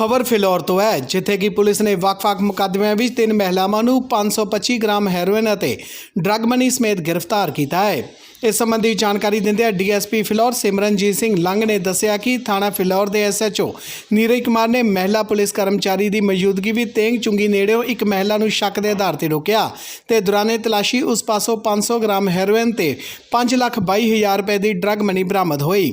ਖਬਰ ਫਿਲੌਰ ਤੋਂ ਹੈ, ਜਿੱਥੇ ਕਿ ਪੁਲਿਸ ਨੇ ਵੱਖ-ਵੱਖ ਮੁਕੱਦਮਿਆਂ ਵਿੱਚ ਤਿੰਨ ਮਹਿਲਾਵਾਂ ਨੂੰ 525 ਗ੍ਰਾਮ ਹੈਰੋਇਨ ਅਤੇ ਡਰੱਗ ਮਨੀ ਸਮੇਤ ਗ੍ਰਿਫਤਾਰ ਕੀਤਾ ਹੈ। ਇਸ ਸੰਬੰਧੀ ਜਾਣਕਾਰੀ ਦਿੰਦਿਆਂ ਡੀਐਸਪੀ ਫਿਲੌਰ ਸਿਮਰਨਜੀਤ ਸਿੰਘ ਲੰਗ ਨੇ ਦੱਸਿਆ ਕਿ ਥਾਣਾ ਫਿਲੌਰ ਦੇ ਐਸਐਚਓ ਨੀਰਜ ਕੁਮਾਰ ਨੇ ਮਹਿਲਾ ਪੁਲਿਸ ਕਰਮਚਾਰੀ ਦੀ ਮੌਜੂਦਗੀ ਵਿੱਚ ਤੇਂਗ ਚੁੰਗੀ ਨੇੜਿਓਂ ਇੱਕ ਮਹਿਲਾ ਨੂੰ ਸ਼ੱਕ ਦੇ ਆਧਾਰ ਤੇ ਰੋਕਿਆ ਤੇ ਦੌਰਾਨੇ ਤਲਾਸ਼ੀ ਉਸ ਪਾਸੋਂ 500 ਗ੍ਰਾਮ ਹੈਰੋਇਨ ਤੇ 5 ਲੱਖ 22 ਹਜ਼ਾਰ ਰੁਪਏ ਦੀ ਡਰੱਗ ਮਨੀ ਬਰਾਮਦ ਹੋਈ।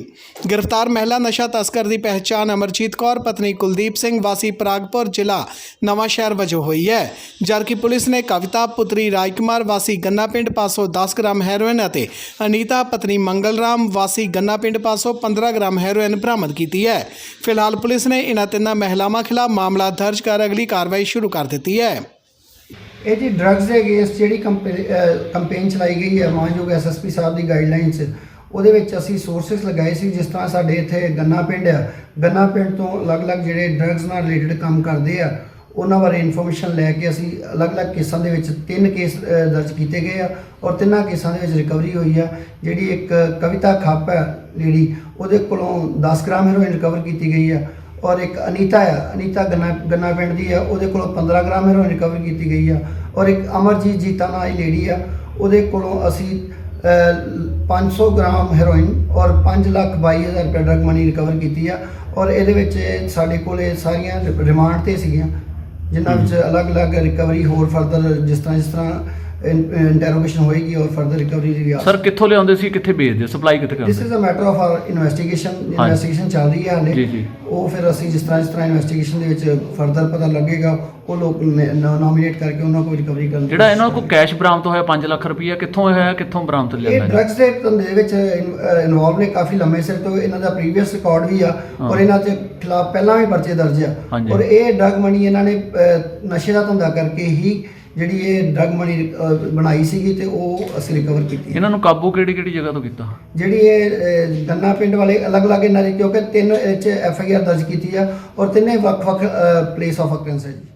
ਗ੍ਰਿਫਤਾਰ ਮਹਿਲਾ ਨਸ਼ਾ ਤਸਕਰ ਦੀ ਪਹਿਚਾਣ ਅਮਰਜੀਤ ਕੌਰ, ਪਤਨੀ ਕੁਲਦੀਪ ਸਿੰਘ ਵਾਸੀ ਪ੍ਰਾਗਪੁਰ ਜ਼ਿਲ੍ਹਾ ਨਵਾਂ ਸ਼ਹਿਰ ਵਜੋਂ ਹੋਈ ਹੈ। ਜਦਕਿ ਪੁਲਿਸ ਨੇ ਕਵਿਤਾ ਪੁੱਤਰੀ ਰਾਜਕੁਮਾਰ ਵਾਸੀ ਗੰਨਾ ਪਿੰਡ ਪਾਸੋਂ 10 ਗ੍ਰਾਮ ਹੈਰੋਇਨ ਅਤੇ ਅਨੀਤਾ ਪਤਨੀ ਮੰਗਲ ਰਾਮ ਵਾਸੀ ਗੰਨਾ ਪਿੰਡ ਪਾਸੋਂ 15 ਗ੍ਰਾਮ ਹੈਰੋਇਨ ਬਰਾਮਦ ਕੀਤੀ ਹੈ। ਫਿਲਹਾਲ ਪੁਲਿਸ ਨੇ ਇਹਨਾਂ ਤਿੰਨਾਂ ਮਹਿਲਾਵਾਂ ਖਿਲਾਫ ਮਾਮਲਾ ਦਰਜ ਕਰ ਅਗਲੀ ਕਾਰਵਾਈ ਸ਼ੁਰੂ ਕਰ ਦਿੱਤੀ ਹੈ। ਇਹ ਜੀ ਡਰੱਗਸ ਦੇ ਅਗੇਂਸਟ ਜਿਹੜੀ ਕੰਪੇਨ ਚਲਾਈ ਗਈ ਹੈ, ਮਾਨਯੋਗ ਐਸਐਸਪੀ ਸਾਹਿਬ ਦੀ ਗਾਈਡਲਾਈਨਸ ਉਹਦੇ ਵਿੱਚ ਅਸੀਂ ਸੋਰਸਸ ਲਗਾਏ ਸੀ, ਜਿਸ ਤਰ੍ਹਾਂ ਸਾਡੇ ਇੱਥੇ ਗੰਨਾ ਪਿੰਡ ਆ। ਗੰਨਾ ਪਿੰਡ ਤੋਂ ਅਲੱਗ-ਅਲੱਗ ਜਿਹੜੇ ਡਰੱਗਸ ਨਾਲ ਰਿਲੇਟਡ ਕੰਮ ਕਰਦੇ ਆ, ਉਹਨਾਂ ਬਾਰੇ ਇਨਫੋਰਮੇਸ਼ਨ ਲੈ ਕੇ ਅਸੀਂ ਅਲੱਗ-ਅਲੱਗ ਕੇਸਾਂ ਦੇ ਵਿੱਚ ਤਿੰਨ ਕੇਸ ਦਰਜ ਕੀਤੇ ਗਏ ਆ ਔਰ ਤਿੰਨਾਂ ਕੇਸਾਂ ਦੇ ਵਿੱਚ ਰਿਕਵਰੀ ਹੋਈ ਆ। ਜਿਹੜੀ ਇੱਕ ਕਵਿਤਾ ਖਾਪ ਹੈ ਲੇਡੀ, ਉਹਦੇ ਕੋਲੋਂ 10 ਗ੍ਰਾਮ ਹੈਰੋਇਨ ਰਿਕਵਰ ਕੀਤੀ ਗਈ ਆ ਔਰ ਇੱਕ ਅਨੀਤਾ ਆ, ਅਨੀਤਾ ਗੰਨਾ ਗੰਨਾ ਪਿੰਡ ਦੀ ਆ, ਉਹਦੇ ਕੋਲੋਂ 15 ਗ੍ਰਾਮ ਹੈਰੋਇਨ ਰਿਕਵਰ ਕੀਤੀ ਗਈ ਆ। ਔਰ ਇੱਕ ਅਮਰਜੀਤ ਜੀਤਾ ਨਾਂ ਦੀ ਲੇਡੀ ਆ, ਉਹਦੇ ਕੋਲੋਂ ਅਸੀਂ 500 ਗ੍ਰਾਮ ਹੈਰੋਇਨ ਔਰ 5 ਲੱਖ 22 ਹਜ਼ਾਰ ਰੁਪਏ ਡਰਗ ਮਨੀ ਰਿਕਵਰ ਕੀਤੀ ਆ। ਔਰ ਇਹਦੇ ਵਿੱਚ ਸਾਡੇ ਕੋਲ ਇਹ ਸਾਰੀਆਂ ਰਿਮਾਂਡ ਤੇ ਸੀਗੀਆਂ ਜਿਨ੍ਹਾਂ ਵਿੱਚ ਅਲੱਗ-ਅਲੱਗ ਰਿਕਵਰੀ ਹੋਰ ਫਰਦਰ ਜਿਸ ਤਰ੍ਹਾਂ ਜਿਸ ਤਰ੍ਹਾਂ ਇੰਟਰੋਗੇਸ਼ਨ ਹੋਏਗੀ ਔਰ ਫਰਦਰ ਰਿਕਵਰੀ ਦੀ ਵੀ ਆ ਸਰ ਕਿੱਥੋਂ ਲਿਆਉਂਦੇ ਸੀ ਕਿੱਥੇ ਵੇਚਦੇ ਸਪਲਾਈ ਕਿੱਥੇ ਦਿਸ ਕਰਦੇ is a matter of our investigation investigation ਚੱਲ ਰਹੀ ਹੈ ਹਾਲੇ। ਜੀ, ਜੀ। ਉਹ ਫਿਰ ਅਸੀਂ ਜਿਸ ਤਰ੍ਹਾਂ ਜਿਸ ਤਰ੍ਹਾਂ ਇਨਵੈਸਟੀਗੇਸ਼ਨ ਦੇ ਵਿੱਚ ਫਰਦਰ ਪਤਾ ਲੱਗੇਗਾ ਉਹ ਲੋਕ ਨੋਮੀਨੇਟ ਕਰਕੇ ਉਹਨਾਂ ਕੋਲ ਰਿਕਵਰੀ ਕਰਨ ਦੀ ਜਿਹੜਾ ਇਹਨਾਂ ਕੋਲ ਕੈਸ਼ ਬਰਾਮਦ ਹੋਇਆ 5 ਲੱਖ ਰੁਪਈਆ ਕਿੱਥੋਂ ਹੋਇਆ ਕਿੱਥੋਂ ਬਰਾਮਦ ਇਹ ਲਿਆਂਦਾ ਡਰੱਗਸ ਦੇ ਧੰਦੇ ਦੇ ਵਿੱਚ ਇਨਵੋਲਵ ਨੇ ਕਾਫੀ ਲੰਮੇ ਸਿਰ ਤੋਂ। ਇਹਨਾਂ ਦਾ ਪ੍ਰੀਵੀਅਸ ਰਿਕਾਰਡ ਵੀ ਆ ਹਾਂ। ਔਰ ਇਹਨਾਂ ਦੇ ਖਿਲਾਫ ਪਹਿਲਾਂ ਵੀ ਪਰਚੇ ਦਰਜ ਆ। ਹਾਂਜੀ। ਔਰ ਇਹ ਡਰੱਗ ਮਨੀ ਇਹਨਾਂ ਨੇ ਅਹ, ਨਸ਼ੇ ਦਾ ਧੰਦਾ ਕਰਕੇ ਹੀ ਜਿਹੜੀ ਇਹ ਡਰੱਗ ਮਨੀ ਬਣਾਈ ਸੀਗੀ ਤੇ ਉਹ ਅਸੀਂ ਰਿਕਵਰ ਕੀਤੀ ਇਹਨਾਂ ਨੂੰ ਕਾਬੂ ਕਿਹੜੀ ਕਿਹੜੀ ਜਗ੍ਹਾ ਤੋਂ ਕੀਤਾ? ਜਿਹੜੀ ਇਹ ਅਹ, ਗੰਨਾ ਪਿੰਡ ਵਾਲੇ ਅਲੱਗ-ਅਲੱਗ ਇਹਨਾਂ ਦੀ ਕਿਉਂਕਿ ਤਿੰਨ ਇਹ 'ਚ ਐਫ ਆਈ ਆਰ ਦਰਜ ਕੀਤੀ ਆ ਔਰ ਤਿੰਨੇ ਵੱਖ-ਵੱਖ ਪਲੇਸ ਆਫ ਅਕਰੈਂਸ ਹੈ ਜੀ।